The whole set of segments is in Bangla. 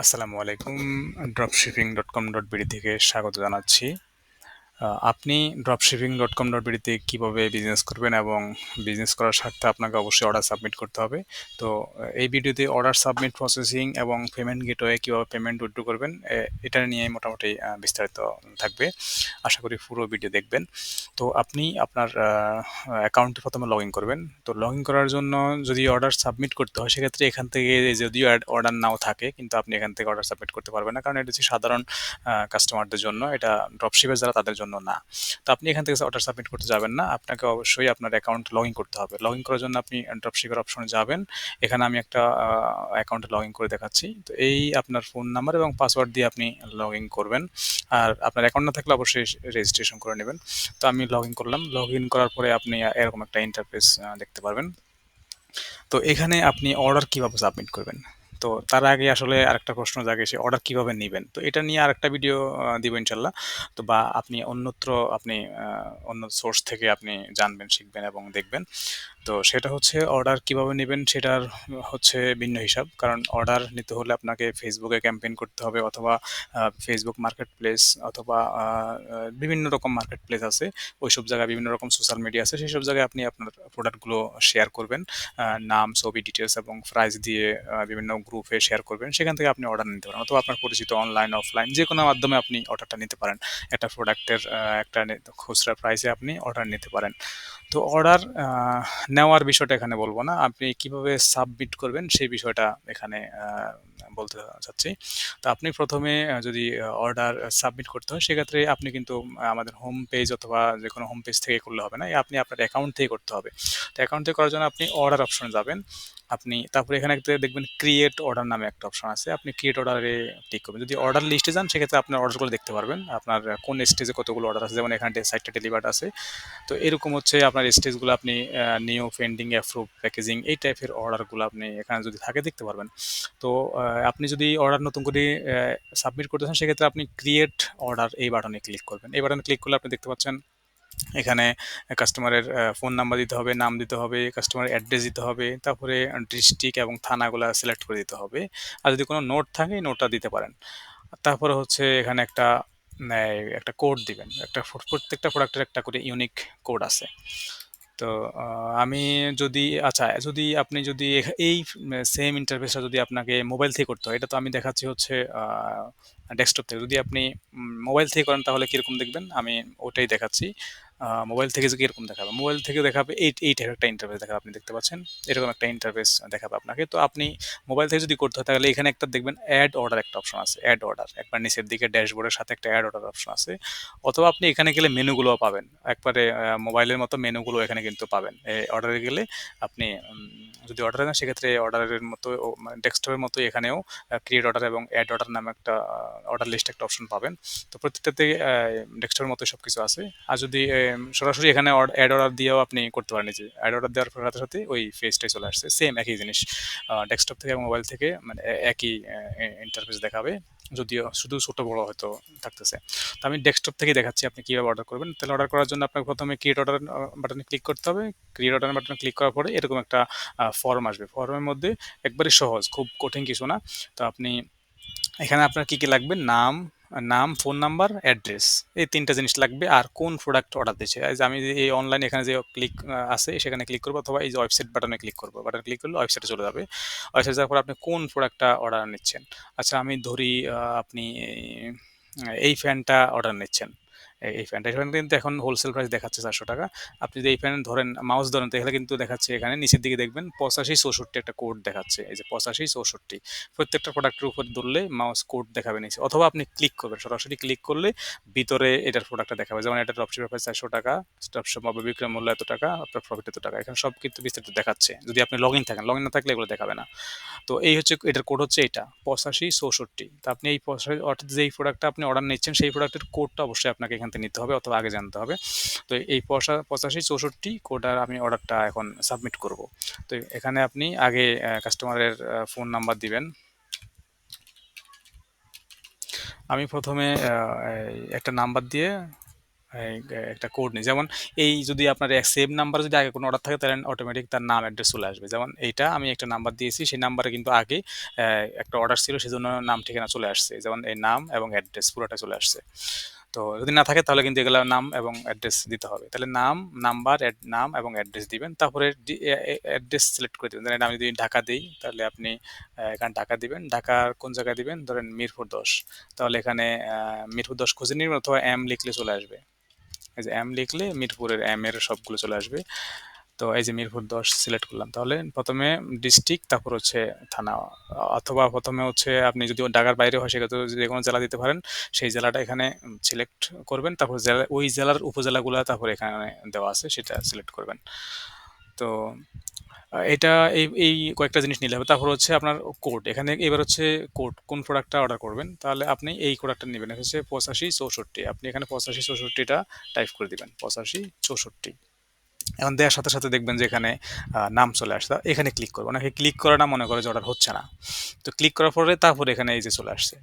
আসসালামু আলাইকুম dropshipping dot com dot BD থেকে স্বাগত জানাচ্ছি। আপনি ড্রপশিপিং ডট কম ডট বিডিতে কীভাবে বিজনেস করবেন এবং বিজনেস করার স্বার্থে আপনাকে অবশ্যই অর্ডার সাবমিট করতে হবে। তো এই ভিডিওতে অর্ডার সাবমিট প্রসেসিং এবং পেমেন্ট গেটওয়ে কীভাবে পেমেন্ট উইথড্র করবেন এটা নিয়ে মোটামুটি বিস্তারিত থাকবে। আশা করি পুরো ভিডিও দেখবেন। তো, আপনি আপনার অ্যাকাউন্টে প্রথমে লগ ইন করবেন। তো লগ ইন করার জন্য যদি অর্ডার সাবমিট করতে হয়, সেক্ষেত্রে এখান থেকে যদিও অর্ডার নাও থাকে, কিন্তু আপনি এখান থেকে অর্ডার সাবমিট করতে পারবেন না। কারণ এটা হচ্ছে সাধারণ কাস্টমারদের জন্য। এটা ড্রপশিপের যারা, তাদের জন্য না। তো আপনি এখান থেকে অর্ডার সাবমিট করতে যাবেন না। আপনাকে অবশ্যই আপনার অ্যাকাউন্ট লগ ইন করতে হবে। লগ ইন করার জন্য আপনি ড্রপ ড্রপশিপের অপশনে যাবেন। এখানে আমি একটা অ্যাকাউন্টে লগ ইন করে দেখাচ্ছি। তো এই আপনার ফোন নাম্বার এবং পাসওয়ার্ড দিয়ে আপনি লগ ইন করবেন। আর আপনার অ্যাকাউন্ট না থাকলে অবশ্যই রেজিস্ট্রেশন করে নেবেন। তো আমি লগ ইন করলাম। লগ ইন করার পরে আপনি এরকম একটা ইন্টারফেস দেখতে পারবেন। তো এখানে আপনি অর্ডার কীভাবে সাবমিট করবেন? তো তার আগে আসলে আরেকটা প্রশ্ন জাগে সে অর্ডার কীভাবে নেবেন? তো এটা নিয়ে আরেকটা ভিডিও দিব ইনশাল্লাহ। তো বা আপনি অন্যত্র আপনি অন্য সোর্স থেকে আপনি জানবেন, শিখবেন এবং দেখবেন। তো সেটা হচ্ছে অর্ডার কীভাবে নেবেন সেটার হচ্ছে ভিন্ন হিসাব। কারণ অর্ডার নিতে হলে আপনাকে ফেসবুকে ক্যাম্পেইন করতে হবে অথবা ফেসবুক মার্কেট প্লেস অথবা বিভিন্ন রকম মার্কেট প্লেস আছে। ওইসব জায়গায় বিভিন্ন রকম সোশ্যাল মিডিয়া আছে। সেই সব জায়গায় আপনি আপনার প্রোডাক্টগুলো শেয়ার করবেন। নাম, ছবি ডিটেলস এবং প্রাইস দিয়ে বিভিন্ন গ্রুপে শেয়ার করবেন, সেখান থেকে আপনি অর্ডার নিতে পারেন। অথবা আপনার পরিচিত অনলাইন অফলাইন যে কোনো মাধ্যমে আপনি অর্ডারটা নিতে পারেন। একটা প্রোডাক্টের একটা খুচরা প্রাইসে আপনি অর্ডার নিতে পারেন। তো অর্ডার নেওয়ার বিষয়টা এখানে বলব না। আপনি কীভাবে সাবমিট করবেন সেই বিষয়টা এখানে বলতে চাচ্ছি। তো আপনি প্রথমে যদি অর্ডার সাবমিট করতে হয়, সেক্ষেত্রে আপনি কিন্তু আমাদের হোম পেজ অথবা যে কোনো হোম পেজ থেকে করলে হবে না। আপনি আপনার অ্যাকাউন্ট থেকে করতে হবে। তো অ্যাকাউন্ট থেকে করার জন্য আপনি অর্ডার অপশনে যাবেন। আপনি, তারপরে এখানে একটা দেখবেন ক্রিয়েট অর্ডার নামে একটা অপশন আছে। আপনি ক্রিয়েট অর্ডারে ক্লিক করবেন। যদি অর্ডার লিস্টে যান, সেক্ষেত্রে আপনার অর্ডারগুলো দেখতে পারবেন। আপনার, কোন স্টেজে কতগুলো অর্ডার আছে? যেমন এখানে সাইটটা ডেলিভার্ড আছে। তো এরকম হচ্ছে আপনার স্টেজগুলো আপনি নিউ পেন্ডিং অ্যাপ্রুভ প্যাকেজিং এই টাইপের অর্ডারগুলো আপনি এখানে যদি থাকে দেখতে পারবেন। তো আপনি যদি অর্ডার নতুন করে সাবমিট করতে চান সেক্ষেত্রে আপনি ক্রিয়েট অর্ডার এই বাটনে ক্লিক করবেন। এই বাটনে ক্লিক করলে আপনি দেখতে পাচ্ছেন, এখানে কাস্টমারের ফোন নাম্বার দিতে হবে, নাম দিতে হবে কাস্টমারের অ্যাড্রেস দিতে হবে, তারপরে ডিস্ট্রিক্ট এবং থানাগুলো সিলেক্ট করে দিতে হবে। আর যদি কোনো নোট থাকে নোটটা দিতে পারেন। তারপরে হচ্ছে এখানে একটা একটা কোড দিবেন। একটা প্রত্যেকটা প্রোডাক্টের একটা করে ইউনিক কোড আছে। তো আমি যদি আচ্ছা যদি আপনি যদি এই সেম ইন্টারফেসটা যদি আপনাকে মোবাইল থেকে করতে হয়, এটা তো আমি দেখাচ্ছি হচ্ছে ডেস্কটপ থেকে। যদি আপনি মোবাইল থেকে করেন তাহলে কীরকম দেখবেন? আমি ওটাই দেখাচ্ছি। মোবাইল থেকে যে কীরকম দেখাবে? মোবাইল থেকে দেখাবে, এই এই টাইপের একটা ইন্টারফেস দেখাবে, আপনি দেখতে পাচ্ছেন। এরকম একটা ইন্টারফেস দেখাবে আপনাকে। তো আপনি মোবাইল থেকে যদি করতে হয়, তাহলে এখানে একটা দেখবেন অ্যাড অর্ডার একটা অপশন আছে অ্যাড অর্ডার একবার নিচের দিকে ড্যাশবোর্ডের সাথে একটা অ্যাড অর্ডার অপশন আছে। অথবা আপনি এখানে গেলে মেনুগুলোও পাবেন। একবারে মোবাইলের মতো মেনুগুলো এখানে কিন্তু পাবেন। অর্ডারে গেলে আপনি যদি অর্ডারে না সেক্ষেত্রে অর্ডারের মতো মানে ডেস্কটপের মতো এখানেও ক্রিয়েট অর্ডার এবং অ্যাড অর্ডার নামে একটা অর্ডার লিস্ট একটা অপশন পাবেন। তো প্রত্যেকটাতে ডেস্কটপের মতো সব কিছু আছে। আর যদি সরাসরি এখানে অ্যাড অর্ডার দিয়েও আপনি করতে পারেন যে অ্যাড অর্ডার দেওয়ার সাথে সাথে ওই ফেসটাই চলে আসছে। সেম একই জিনিস। ডেস্কটপ থেকে মোবাইল থেকে মানে একই ইন্টারফেস দেখাবে। যদিও শুধু ছোট বড় হয়তো থাকতেছে। তো আমি ডেস্কটপ থেকে দেখাচ্ছি আপনি কীভাবে অর্ডার করবেন। তাহলে অর্ডার করার জন্য আপনাকে প্রথমে ক্রিয়েট অর্ডার বাটনে ক্লিক করতে হবে। ক্রিয়েট অর্ডার বাটনে ক্লিক করার পরে এরকম একটা ফর্ম আসবে। ফর্মের মধ্যে একবারে সহজ, খুব কঠিন কিছু না। তো আপনি এখানে আপনার কী কী লাগবে? নাম নাম ফোন নাম্বার অ্যাড্রেস এই তিনটা জিনিস লাগবে। আর কোন প্রোডাক্ট অর্ডার দিচ্ছে? আমি এই অনলাইন এখানে যে ক্লিক আছে, সেখানে ক্লিক করব অথবা এই যে ওয়েবসাইট বাটনে ক্লিক করব। বাটনে ক্লিক করলে ওয়েবসাইটে চলে যাবে। ওয়েবসাইট যাওয়ার পর আপনি কোন প্রোডাক্টটা অর্ডার নিচ্ছেন? আচ্ছা আমি ধরি আপনি, এই ফ্যানটা অর্ডার নিচ্ছেন। এই ফ্যানটা ফ্যানটা কিন্তু এখন হোলসেল প্রাইস দেখাচ্ছে চারশো টাকা। আপনি যদি এই ফ্যান ধরেন মাউস ধরেন, তাহলে কিন্তু দেখাচ্ছে এখানে, নিচের দিকে দেখবেন পঁচাশি চৌষট্টি একটা কোড দেখাচ্ছে। এই যে পঁচাশি চৌষট্টি, প্রত্যেকটা প্রোডাক্টের উপর ধরলে মাউস কোড দেখাবে নিচে। অথবা আপনি ক্লিক করবেন, সরাসরি ক্লিক করলে ভিতরে এটার প্রোডাক্টটা দেখাবে। যেমন এটা ড্রপশিপের প্রাইস চারশো টাকা সম্ভাব্য বিক্রয় মূল্য এত টাকা, আপনার প্রফিট এত টাকা। এখানে সব কিন্তু বিস্তারিত দেখাচ্ছে। যদি আপনি লগ ইন থাকেন লগ ইন না থাকলে এগুলো দেখাবে না। তো এই হচ্ছে, এটার কোড হচ্ছে এটা, পঁচাশি চৌষট্টি। তা আপনি এই পঁচাশি, অর্থাৎ যেই প্রোডাক্টটা আপনি অর্ডার নিচ্ছেন, সেই প্রোডাক্টের কোডটা অবশ্যই আপনাকে এখান থেকে নিতে হবে অথবা আগে জানতে হবে। তো এই পঁচা, পঁচাশি, চৌষট্টি কোডার আমি অর্ডারটা এখন সাবমিট করব। তো এখানে আপনি আগে কাস্টমারের ফোন নাম্বার দিবেন। আমি প্রথমে একটা নাম্বার দিয়ে একটা কোড নেই। যেমন এই যদি আপনার সেম নাম্বার যদি আগে কোনো অর্ডার থাকে, তাহলে অটোমেটিক তার নাম অ্যাড্রেস চলে আসবে। যেমন এইটা আমি একটা নাম্বার দিয়েছি, সেই নাম্বারে কিন্তু আগে একটা অর্ডার ছিল, সেজন্য নাম, ঠিকানা চলে আসছে। যেমন এই নাম এবং অ্যাড্রেস পুরোটা চলে আসছে। তো যদি না থাকে, তাহলে কিন্তু এগুলো নাম এবং অ্যাড্রেস দিতে হবে। তাহলে নাম নাম্বার নাম এবং অ্যাড্রেস দিবেন। তারপরে অ্যাড্রেস সিলেক্ট করে দেবেন। আমি যদি ঢাকা দিই, তাহলে আপনি এখানে ঢাকা দিবেন। ঢাকার কোন জায়গায় দিবেন? ধরেন মিরপুর দশ। তাহলে এখানে মিরপুর দশ খুঁজে নিবেন অথবা এম লিখলে চলে আসবে। এম লিখলে মিরপুরের এম এর সবগুলো চলে আসবে। তো এই যে মিরপুর দশ সিলেক্ট করলাম, তাহলে প্রথমে ডিস্ট্রিক্ট তারপর হচ্ছে থানা। অথবা প্রথমে হচ্ছে আপনি যদি ঢাকার বাইরে হয়, সেক্ষেত্রে যে কোনো জেলা দিতে পারেন, সেই জেলাটা এখানে সিলেক্ট করবেন। তারপর জেলা ওই জেলার উপজেলাগুলো তারপর এখানে দেওয়া আছে, সেটা সিলেক্ট করবেন। তো, এটা এই এই কয়েকটা জিনিস নিলে হবে। তারপর হচ্ছে আপনার কোড এখানে এবার হচ্ছে কোড কোন প্রোডাক্টটা অর্ডার করবেন, তাহলে আপনি এই প্রোডাক্টটা নেবেন। হচ্ছে পঁচাশি চৌষট্টি। আপনি এখানে পঁচাশি চৌষট্টিটা টাইপ করে দিবেন, পঁচাশি চৌষট্টি। এখন দেওয়ার সাথে সাথে দেখবেন যে এখানে নাম চলে আসছে। এখানে ক্লিক করব অনেকে ক্লিক করে না, মনে করে যে অর্ডার হচ্ছে না। তো ক্লিক করার পরে তারপরে এখানে এই যে চলে আসছে।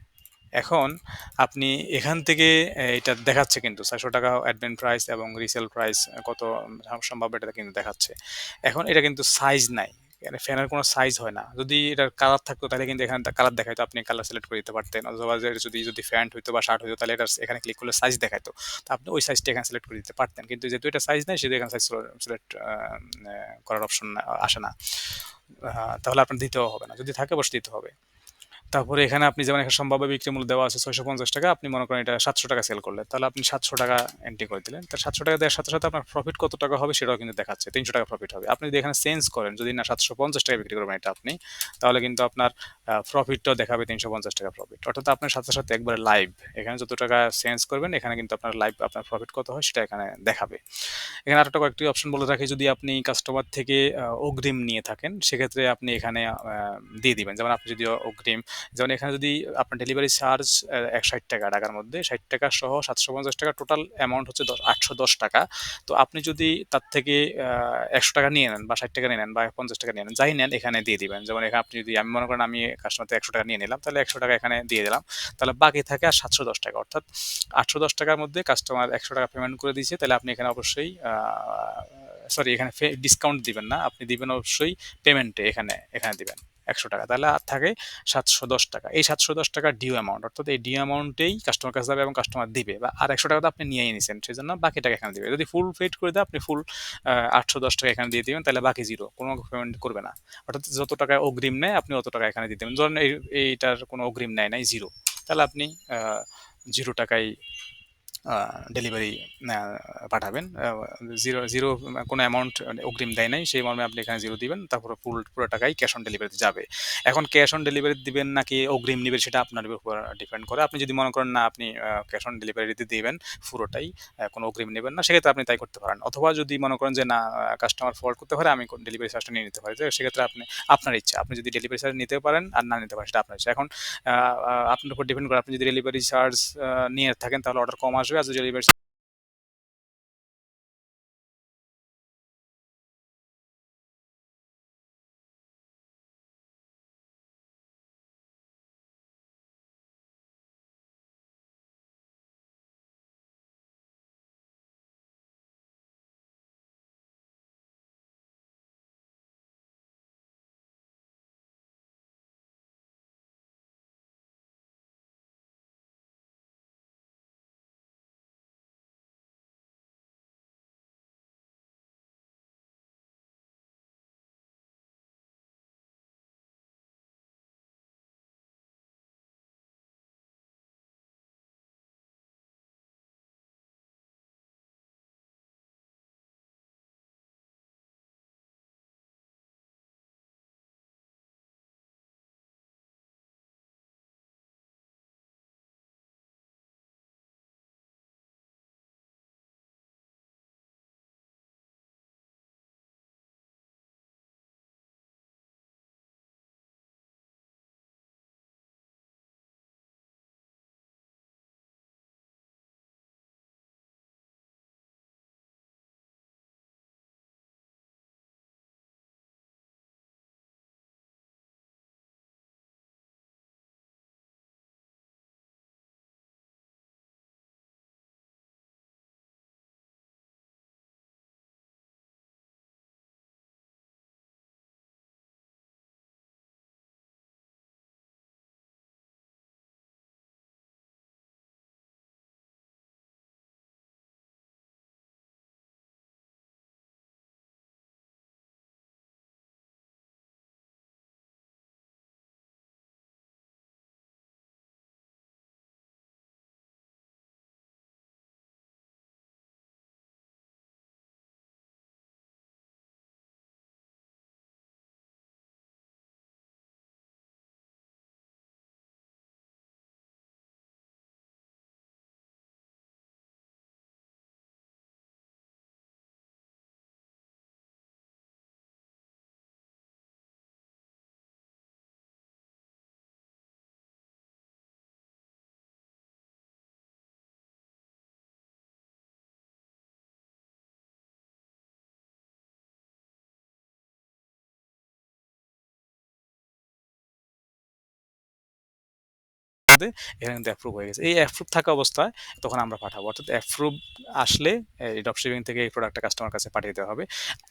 এখন আপনি এখান থেকে এটা দেখাচ্ছে কিন্তু। চারশো টাকা অ্যাডমিন প্রাইস এবং রিসেল প্রাইস কত সম্ভাব্য এটা কিন্তু দেখাচ্ছে। এখন এটা কিন্তু সাইজ নাই। এখানে ফ্যানের কোনো সাইজ হয় না। যদি এটার কালার থাকতো তাহলে কিন্তু এখানে কালার দেখাইতো, আপনি কালার সিলেক্ট করে দিতে পারতেন। অথবা যদি যদি প্যান্ট হইতো বা শার্ট হইতো তাহলে এটা এখানে ক্লিক করলে সাইজ দেখাইতো। তো আপনি ওই সাইজটা এখানে সিলেক্ট করে দিতে পারতেন। কিন্তু যেহেতু এটা সাইজ নেই, সেহেতু এখানে সাইজ সিলেক্ট করার অপশন আসে না। তাহলে আপনার দিতেও হবে না। যদি থাকে বসে দিতে হবে। তারপরে এখানে আপনি যেমন এখানে সম্ভাব্য বিক্রি মূল্য দেওয়া আছে ছয়শো পঞ্চাশ টাকা, আপনি মনে করেন এটা সাতশো টাকা সেল করলেন। তাহলে আপনি সাতশো টাকা এন্ট্রি করে দিলেন। তার সাতশো টাকা দেওয়ার সাথে সাথে আপনার প্রফিট কত টাকা হবে সেটাও কিন্তু দেখাচ্ছে। তিনশো টাকা প্রফিট হবে। আপনি যদি এখানে চেঞ্জ করেন, যদি না সাতশো পঞ্চাশ টাকা বিক্রি করবেন এটা আপনি, তাহলে কিন্তু আপনার প্রফিটটাও দেখাবে তিনশো পঞ্চাশ টাকা প্রফিট অর্থাৎ আপনার সাথে সাথে একবারে লাইভ এখানে যত টাকা চেঞ্জ করবেন, এখানে কিন্তু আপনার লাইভ আপনার প্রফিট কত হয় সেটা এখানে দেখাবে। এখানে আরেকটা কয়েকটি অপশন বলে রাখি। যদি আপনি কাস্টমার থেকে অগ্রিম নিয়ে থাকেন, সেক্ষেত্রে আপনি এখানে দিয়ে দিবেন। যেমন আপনি যদি অগ্রিম যেমন এখানে যদি আপনার ডেলিভারি চার্জ এক ষাট টাকা টাকার মধ্যে, ষাট টাকা সহ সাতশো পঞ্চাশ টাকা টোটাল অ্যামাউন্ট হচ্ছে দশ, আটশো দশ টাকা। তো আপনি যদি তার থেকে একশো টাকা নিয়ে নেন বা ষাট টাকা নিয়ে নেন বা পঞ্চাশ টাকা নিয়ে নেন, যাই নেন, এখানে দিয়ে দিবেন। যেমন এখানে আপনি যদি, আমি মনে করেন আমি কাস্টমার একশো টাকা নিয়ে নিলাম, তাহলে একশো টাকা এখানে দিয়ে দিলাম। তাহলে বাকি থাকে আর সাতশো দশ টাকা। অর্থাৎ আটশো দশ টাকার মধ্যে কাস্টমার একশো টাকা পেমেন্ট করে দিয়েছে, তাহলে আপনি এখানে অবশ্যই সরি এখানে ডিসকাউন্ট দিবেন না। আপনি দিবেন অবশ্যই পেমেন্টে এখানে এখানে দিবেন। একশো টাকা। তাহলে আর থাকে সাতশো দশ টাকা। এই সাতশো দশ টাকা ডিউ অ্যামাউন্ট অর্থাৎ এই ডিউ অ্যামাউন্টেই কাস্টমার কাছে যাবে এবং কাস্টমার দিবে বা আর একশো টাকা তো আপনি নিয়েই নিছেন সেই জন্য বাকি টাকা এখানে দিবে। যদি ফুল পেড করে দেয়, আপনি ফুল আটশো দশ টাকা এখানে দিয়ে দিবেন, তাহলে বাকি জিরো কোনো পেমেন্ট করবে না। অর্থাৎ যত টাকা অগ্রিম নেয়, আপনি অত টাকা এখানে দিয়ে দেবেন ধরেন এই, এইটার কোনো অগ্রিম নেয় নাই জিরো তাহলে আপনি জিরো টাকায় ডেলিভারি পাঠাবেন। জিরো জিরো কোনো অ্যামাউন্ট অগ্রিম দেয় নাই, সেই মর্মে আপনি এখানে জিরো দিবেন, তারপরে ফুল পুরো টাকাই ক্যাশ অন ডেলিভারিতে যাবে। এখন ক্যাশ অন ডেলিভারি দিবেন নাকি অগ্রিম নেবেন, সেটা আপনার উপর ডিপেন্ড করে। আপনি যদি মনে করেন, না, আপনি ক্যাশ অন ডেলিভারিতে দেবেন, পুরোটাই কোনো অগ্রিম নেবেন না, সেক্ষেত্রে আপনি তাই করতে পারেন। অথবা যদি মনে করেন যে, না কাস্টমার ফল্ট করতে পারে, আমি ডেলিভারি চার্জটা নিয়ে নিতে পারি সেক্ষেত্রে আপনি, আপনার ইচ্ছা, আপনি যদি ডেলিভারি চার্জ নিতে পারেন আর না নিতে পারেন, সেটা আপনার ইচ্ছা। এখন আপনার উপর ডিপেন্ড করে আপনি যদি ডেলিভারি চার্জ নিয়ে থাকেন, তাহলে অর্ডার কম আসবে। আর যদি ডেলিভারি বাদে এখানে কিন্তু অ্যাপ্রুভ হয়ে গেছে। এই অ্যাপ্রুভ থাকা অবস্থায় তখন আমরা পাঠাবো। অর্থাৎ অ্যাপ্রুভ আসলে এই ড্রপশিপিং থেকে এই প্রোডাক্টটা কাস্টমার কাছে পাঠিয়ে দেওয়া হবে।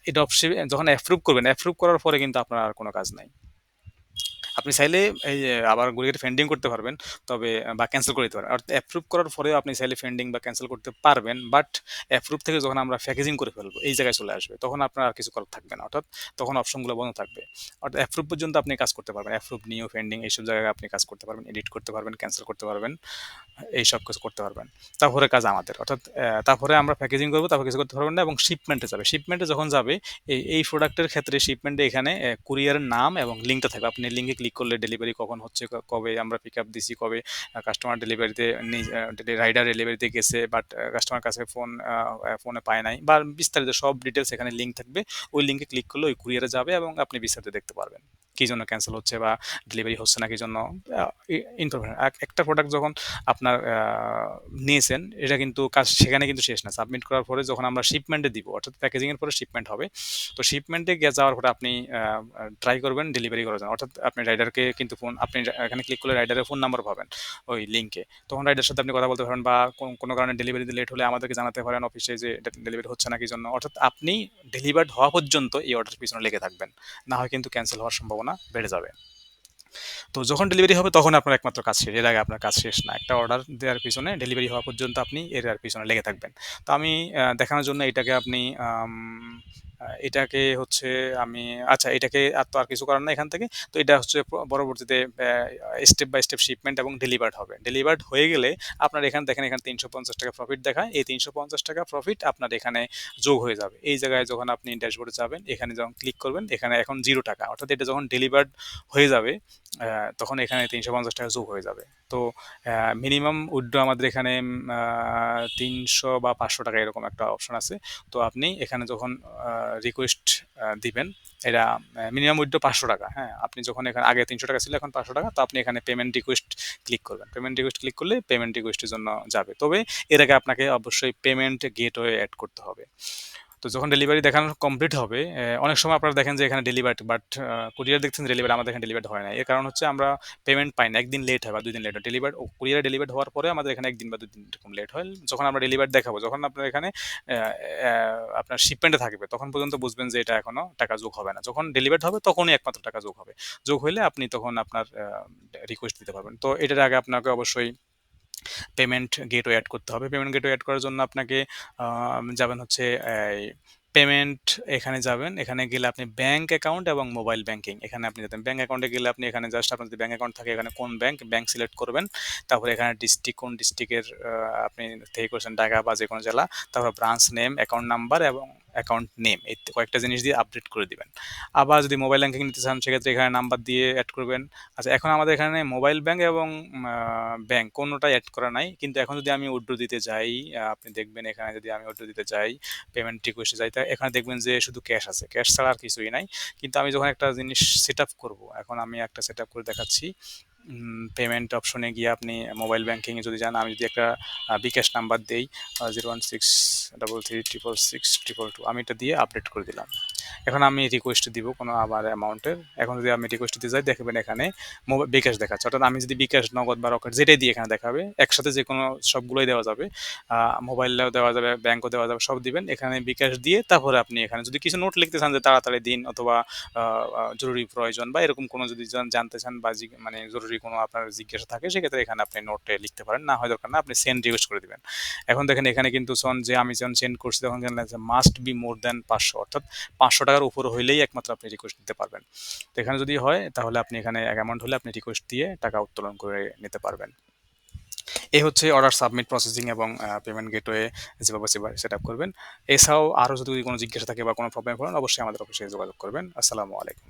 এই ড্রপশিপিং যখন অ্যাপ্রুভ করবেন অ্যাপ্রুভ করার পরে কিন্তু আপনার আর কোনো কাজ নাই। আপনি চাইলে এই আবার গুলিকে ফেন্ডিং করতে পারবেন, তবে বা ক্যান্সেল করে দিতে পারেন। অর্থাৎ অ্যাপ্রুভ করার পরেও আপনি চাইলে ফেন্ডিং বা ক্যান্সেল করতে পারবেন বাট অ্যাপ্রুভ থেকে যখন আমরা প্যাকেজিং করে ফেলব, এই জায়গায় চলে আসবে, তখন আপনার আর কিছু করার থাকবে না, অর্থাৎ তখন অপশনগুলো বন্ধ থাকবে। অর্থাৎ অ্যাপ্রুভ পর্যন্ত আপনি কাজ করতে পারবেন অ্যাপ্রুভ নিউ ফেন্ডিং এইসব জায়গায় আপনি কাজ করতে পারবেন এডিট করতে পারবেন ক্যান্সেল করতে পারবেন এই সব কিছু করতে পারবেন। তারপরে কাজ আমাদের, অর্থাৎ তারপরে আমরা প্যাকেজিং করব, তারপর কিছু করতে পারবেন না, এবং শিপমেন্টে যাবে। শিপমেন্টে যখন যাবে, এই এই প্রোডাক্টের ক্ষেত্রে শিপমেন্টে এখানে কুরিয়ারের নাম এবং লিঙ্কটা থাকবে। আপনি লিঙ্কে ক্লিক করলে ডেলিভারি কখন হচ্ছে কবে আমরা পিক আপ দিছি, কবে কাস্টমার ডেলিভারিতে রাইডার ডেলিভারিতে গেছে বাট কাস্টমার কাছে ফোন ফোনে পায় নাই, বা বিস্তারিত সব ডিটেলস এখানে লিঙ্ক থাকবে, ওই লিঙ্কে ক্লিক করলে ওই কুরিয়ারে যাবে এবং আপনি বিস্তারিত দেখতে পারবেন। কী জন্য ক্যান্সেল হচ্ছে বা ডেলিভারি হচ্ছে না কি জন্য ইনফরমেশন একটা প্রোডাক্ট যখন আপনার নিয়েছেন, এটা কিন্তু কাজ সেখানে কিন্তু শেষ না। সাবমিট করার পরে যখন আমরা শিপমেন্টে দিব, অর্থাৎ প্যাকেজিংয়ের পরে শিপমেন্ট হবে, তো শিপমেন্টে গিয়ে যাওয়ার পরে আপনি ট্রাই করবেন ডেলিভারি করার জন্য অর্থাৎ আপনি রাইডারকে কিন্তু ফোন আপনি এখানে ক্লিক করলে রাইডারের ফোন নাম্বার পাবেন ওই লিঙ্কে তখন রাইডার সাথে আপনি কথা বলতে পারেন বা কোনো কারণে ডেলিভারি লেট হলে আমাদেরকে জানাতে পারেন অফিসে যে ডেলিভারি হচ্ছে না কি জন্য। অর্থাৎ আপনি ডেলিভার্ড হওয়া পর্যন্ত এই অর্ডার পিছনে লেগে থাকবেন। না হয় কিন্তু ক্যান্সেল হওয়ার সম্ভাবনা বেড়ে যাবে। তো যখন ডেলিভারি হবে তখন আপনার একমাত্র কাজ শেষ, এর আগে আপনার কাজ শেষ না। একটা অর্ডার দেওয়ার পিছনে ডেলিভারি হওয়া পর্যন্ত আপনি এর আর পিছনে লেগে থাকবেন। তো আমি দেখানোর জন্য এটাকে আপনি এটাকে হচ্ছে আমি আচ্ছা এটাকে আর তো আর কিছু করার না এখান থেকে। তো এটা হচ্ছে পরবর্তীতে স্টেপ বাই স্টেপ শিপমেন্ট এবং ডেলিভার্ড হবে। ডেলিভার্ড হয়ে গেলে আপনার এখানে, দেখেন এখানে তিনশো পঞ্চাশ টাকা প্রফিট দেখায়। এই তিনশো পঞ্চাশ টাকা প্রফিট আপনার এখানে যোগ হয়ে যাবে। এই জায়গায় যখন আপনি ড্যাশবোর্ডে যাবেন, এখানে যখন ক্লিক করবেন, এখানে এখন জিরো টাকা। অর্থাৎ এটা যখন ডেলিভার্ড হয়ে যাবে তখন এখানে তিনশো পঞ্চাশ টাকা যোগ হয়ে যাবে। তো মিনিমাম উইড্রো আমাদের এখানে তিনশো বা পাঁচশো টাকা এরকম একটা অপশন আছে। তো আপনি এখানে যখন রিকোয়েস্ট দিবেন। এটা মিনিমাম উইড্রো পাঁচশো টাকা। হ্যাঁ আপনি যখন এখানে, আগে তিনশো টাকা ছিল, এখন পাঁচশো টাকা, তো আপনি এখানে পেমেন্ট রিকোয়েস্ট ক্লিক করবেন। পেমেন্ট রিকোয়েস্ট ক্লিক করলে পেমেন্ট রিকোয়েস্টের জন্য যাবে। তবে এর আগে আপনাকে অবশ্যই পেমেন্ট গেটওয়ে অ্যাড করতে হবে। তো যখন ডেলিভারি দেখানো কমপ্লিট হবে অনেক সময় আপনারা দেখেন যে এখানে ডেলিভারি বাট কুরিয়ার দেখছেন ডেলিভারি আমাদের এখানে ডেলিভারি হয় না। এর কারণ হচ্ছে আমরা পেমেন্ট পাই না, একদিন লেট হয় বা দুই দিন লেট হয়। ডেলিভার কুরিয়ার ডেলিভারি হওয়ার পরে আমাদের এখানে একদিন বা দুই দিন এরকম লেট হয়। যখন আমরা ডেলিভারি দেখাবো, যখন আপনার এখানে আপনার শিপমেন্টে থাকবে, তখন পর্যন্ত বুঝবেন যে এটা এখনও টাকা যোগ হবে না। যখন ডেলিভারি হবে, তখনই একমাত্র টাকা যোগ হবে। যোগ হলে আপনি তখন আপনার রিকোয়েস্ট দিতে পারবেন। তো এটার আগে আপনাকে অবশ্যই পেমেন্ট গেটওয়ে অ্যাড করতে হবে। পেমেন্ট গেটওয়ে অ্যাড করার জন্য আপনাকে যাবেন হচ্ছে পেমেন্ট এখানে যাবেন। এখানে গেলে আপনি ব্যাঙ্ক অ্যাকাউন্ট এবং মোবাইল ব্যাঙ্কিং এখানে আপনি যাবেন। ব্যাঙ্ক অ্যাকাউন্টে গেলে আপনি এখানে জাস্ট আপনার যদি ব্যাঙ্ক অ্যাকাউন্ট থাকে, এখানে কোন ব্যাঙ্ক ব্যাঙ্ক সিলেক্ট করবেন। তারপরে এখানে ডিস্ট্রিক্ট কোন ডিস্ট্রিক্টের আপনি থেকে করছেন, ঢাকা বা যে কোনো জেলা। তারপর ব্রাঞ্চ নেম অ্যাকাউন্ট নাম্বার এবং অ্যাকাউন্ট নেম এই কয়েকটা জিনিস দিয়ে আপডেট করে দিবেন। আবার যদি মোবাইল ব্যাঙ্কিং নিতে চান, সেক্ষেত্রে এখানে নাম্বার দিয়ে অ্যাড করবেন। আচ্ছা এখন আমাদের এখানে মোবাইল ব্যাঙ্ক এবং ব্যাঙ্ক কোনোটাই অ্যাড করা নাই। কিন্তু এখন যদি আমি উড্রো দিতে যাই আপনি দেখবেন এখানে যদি আমি উড্রো দিতে যাই পেমেন্ট রিকোয়েস্টে যাই, তা এখানে দেখবেন যে শুধু ক্যাশ আছে। ক্যাশ ছাড়া আর কিছুই নাই। কিন্তু আমি যখন একটা জিনিস সেট আপ করব, এখন আমি একটা সেট আপ করে দেখাচ্ছি। পেমেন্ট অপশনে গিয়ে আপনি মোবাইল ব্যাঙ্কিংয়ে যদি যান, আমি যদি একটা বিকাশ নাম্বার দিই zero one six double three triple six triple two আমি এটা দিয়ে আপডেট করে দিলাম। এখন আমি রিকোয়েস্ট দিব কোনো আবার অ্যামাউন্টের এখন যদি আমি রিকোয়েস্ট দিতে যাই, দেখবেন এখানে বিকাশ দেখাচ্ছে। অর্থাৎ আমি যদি বিকাশ, নগদ বা রকেট যেটাই দিয়ে এখানে দেখাবে, একসাথে যে কোনো সবগুলোই দেওয়া যাবে। মোবাইলেও দেওয়া যাবে ব্যাঙ্কও দেওয়া যাবে, সব দিবেন। এখানে বিকাশ দিয়ে তারপরে আপনি এখানে যদি কিছু নোট লিখতে চান যে তাড়াতাড়ি দিন অথবা জরুরি প্রয়োজন বা এরকম কোনো যদি জানতে চান বা মানে জরুরি কোনো আপনার জিজ্ঞাসা থাকে, সেক্ষেত্রে এখানে আপনি নোটে লিখতে পারেন। না হয় দরকার না, আপনি সেন্ড রিকোয়েস্ট করে দিবেন। এখন দেখেন এখানে কিন্তু সন যে আমি যখন সেন্ড করছি, তখন মাস্ট বি মোর দেন পাঁচশো। অর্থাৎ পাঁচশো টাকার উপর হইলেই একমাত্র আপনি রিকোয়েস্ট দিতে পারবেন। এখানে যদি হয়, তাহলে আপনি এখানে এক অ্যামাউন্ট হলে আপনি রিকোয়েস্ট দিয়ে টাকা উত্তোলন করে নিতে পারবেন। এই হচ্ছে অর্ডার সাবমিট প্রসেসিং এবং পেমেন্ট গেটওয়ে যেভাবে সেভাবে সেট আপ করবেন। এছাড়াও আরও যদি কোনো জিজ্ঞাসা থাকে বা কোনো প্রবলেম করেন অবশ্যই আমাদের অফিসে যোগাযোগ করবেন। আসসালামু আলাইকুম।